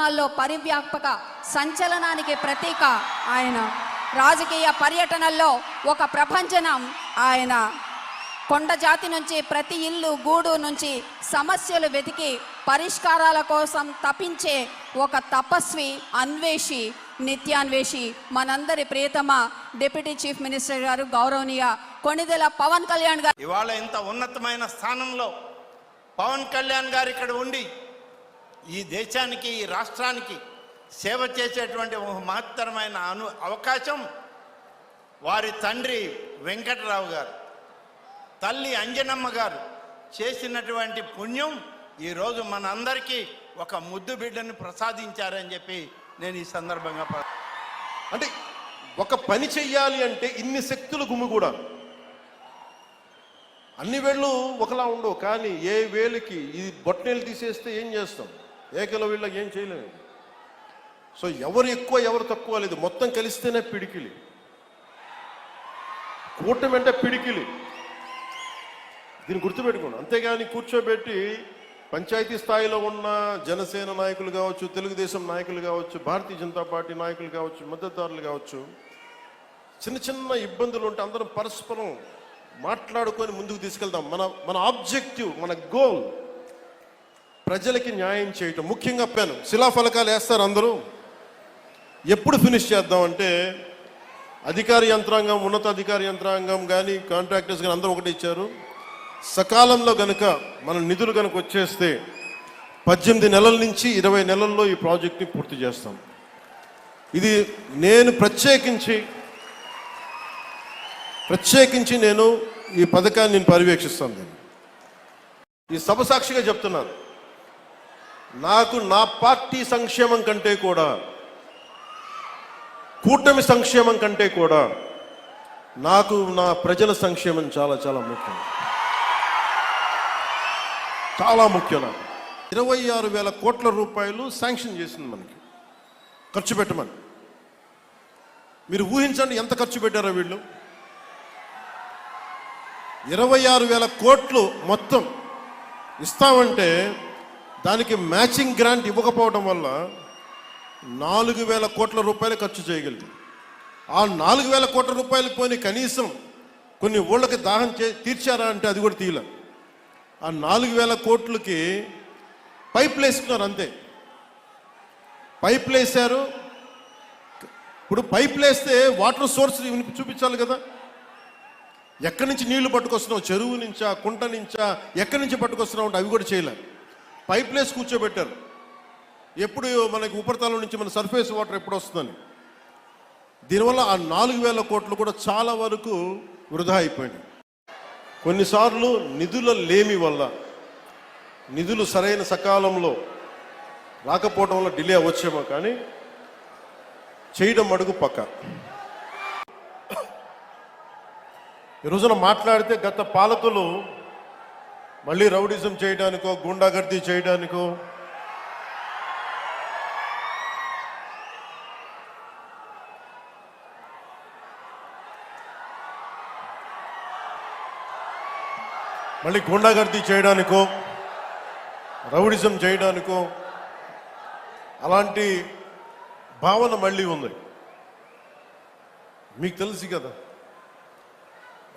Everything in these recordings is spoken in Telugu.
సినిమాల్లో పరివ్యాపక సంచలనానికి ప్రతీక ఆయన. రాజకీయ పర్యటనల్లో ఒక ప్రపంచనం ఆయన. కొండ జాతి నుంచి ప్రతి ఇల్లు గూడు నుంచి సమస్యలు వెతికి పరిష్కారాల కోసం తపించే ఒక తపస్వి అన్వేషి నిత్యాన్వేషి మనందరి ప్రియతమ డిప్యూటీ చీఫ్ మినిస్టర్ గారు గౌరవనీయ కొణిదెల పవన్ కళ్యాణ్ గారు. ఇవాళ ఇంత ఉన్నతమైన స్థానంలో పవన్ కళ్యాణ్ గారు ఇక్కడ ఉండి ఈ దేశానికి ఈ రాష్ట్రానికి సేవ చేసేటువంటి ఒక మహత్తరమైన అను అవకాశం వారి తండ్రి వెంకటరావు గారు. తల్లి అంజనమ్మ గారు చేసినటువంటి పుణ్యం ఈరోజు మనందరికీ ఒక ముద్దు బిడ్డను ప్రసాదించారని చెప్పి నేను ఈ సందర్భంగా అంటే ఒక పని చెయ్యాలి అంటే ఇన్ని శక్తులు గుమ్మి కూడా. అన్ని వేళ్ళు ఒకలా ఉండవు కానీ ఏ వేలుకి ఈ బొట్టెలు తీసేస్తే ఏం చేస్తాం? ఏకల వీళ్ళకి ఏం చేయలేము. సో ఎవరు ఎక్కువ ఎవరు తక్కువ లేదు. మొత్తం కలిస్తేనే పిడికిలి. కూటమి అంటే పిడికిలి. దీన్ని గుర్తుపెట్టుకోండి. అంతేగాని కూర్చోబెట్టి పంచాయతీ స్థాయిలో ఉన్న జనసేన నాయకులు కావచ్చు తెలుగుదేశం నాయకులు కావచ్చు భారతీయ జనతా పార్టీ నాయకులు కావచ్చు మద్దతుదారులు కావచ్చు చిన్న చిన్న ఇబ్బందులు ఉంటే అందరం పరస్పరం మాట్లాడుకొని ముందుకు తీసుకెళ్దాం. మన మన ఆబ్జెక్టివ్ మన గోల్ ప్రజలకి న్యాయం చేయటం ముఖ్యంగా పెన్ శిలాఫలకాలు వేస్తారు అందరూ. ఎప్పుడు ఫినిష్ చేద్దాం అంటే అధికార యంత్రాంగం ఉన్నత అధికార యంత్రాంగం కానీ కాంట్రాక్టర్స్ కానీ అందరూ ఒకటి ఇచ్చారు. సకాలంలో కనుక మన నిధులు కనుక వచ్చేస్తే పద్దెనిమిది నెలల నుంచి ఇరవై నెలల్లో ఈ ప్రాజెక్ట్ని పూర్తి చేస్తాం. ఇది నేను ప్రత్యేకించి ప్రత్యేకించి నేను ఈ పథకాన్ని నేను పర్యవేక్షిస్తాను నేను ఈ సభ సాక్షిగా చెప్తున్నాను నాకు నా పార్టీ సంక్షేమం కంటే కూడా కూటమి సంక్షేమం కంటే కూడా నాకు నా ప్రజల సంక్షేమం చాలా చాలా ముఖ్యం. చాలా ముఖ్యం నాకు. ఇరవై ఆరు వేల కోట్ల రూపాయలు శాంక్షన్ చేసింది మనకి. ఖర్చు పెట్టమని. మీరు ఊహించండి ఎంత ఖర్చు పెట్టారో వీళ్ళు? ఇరవై ఆరు వేల కోట్లు మొత్తం ఇస్తామంటే దానికి మ్యాచింగ్ గ్రాంట్ ఇవ్వకపోవడం వల్ల నాలుగు వేల కోట్ల రూపాయలు ఖర్చు చేయగలిగింది ఆ నాలుగు వేల కోట్ల రూపాయలు పోని కనీసం కొన్ని ఊళ్ళకి దాహం చే తీర్చారా అంటే అది కూడా తీయలే. ఆ నాలుగు వేల కోట్లకి పైపులు వేసుకున్నారు అంతే. పైపులు వేశారు ఇప్పుడు పైపులు వేస్తే వాటర్ సోర్స్ చూపించాలి కదా. ఎక్కడి నుంచి నీళ్ళు పట్టుకొస్తున్నావు? చెరువు నుంచా కుంట నుంచా ఎక్కడి నుంచి పట్టుకొస్తున్నావు అంటే అవి కూడా చేయలేదు పైప్ లేసి కూర్చోబెట్టారు. ఎప్పుడు మనకి ఉపరితలం నుంచి మన సర్ఫేస్ వాటర్ ఎప్పుడు వస్తుందని దీనివల్ల ఆ నాలుగు వేల కోట్లు కూడా చాలా వరకు వృధా అయిపోయింది కొన్నిసార్లు నిధుల లేమి వల్ల నిధులు సరైన సకాలంలో రాకపోవడం వల్ల డిలే అవ్వచ్చేమో కానీ చేయడం అడుగు పక్క. ఈ రోజున మాట్లాడితే గత పాలకులు మళ్ళీ రౌడిజం చేయడానికో గుండాగర్దీ చేయడానికో. మళ్ళీ గుండాగర్దీ చేయడానికో రౌడిజం చేయడానికో. అలాంటి భావన మళ్ళీ ఉంది. మీకు తెలుసు కదా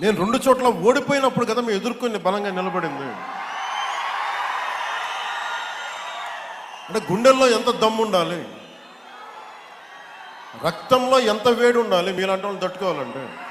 నేను రెండు చోట్ల ఓడిపోయినప్పుడు కదా మేము ఎదుర్కొని బలంగా నిలబడింది. అంటే గుండెల్లో ఎంత దమ్ము ఉండాలి? రక్తంలో ఎంత వేడి ఉండాలి? మీలాంటి వాళ్ళు తట్టుకోవాలంటే.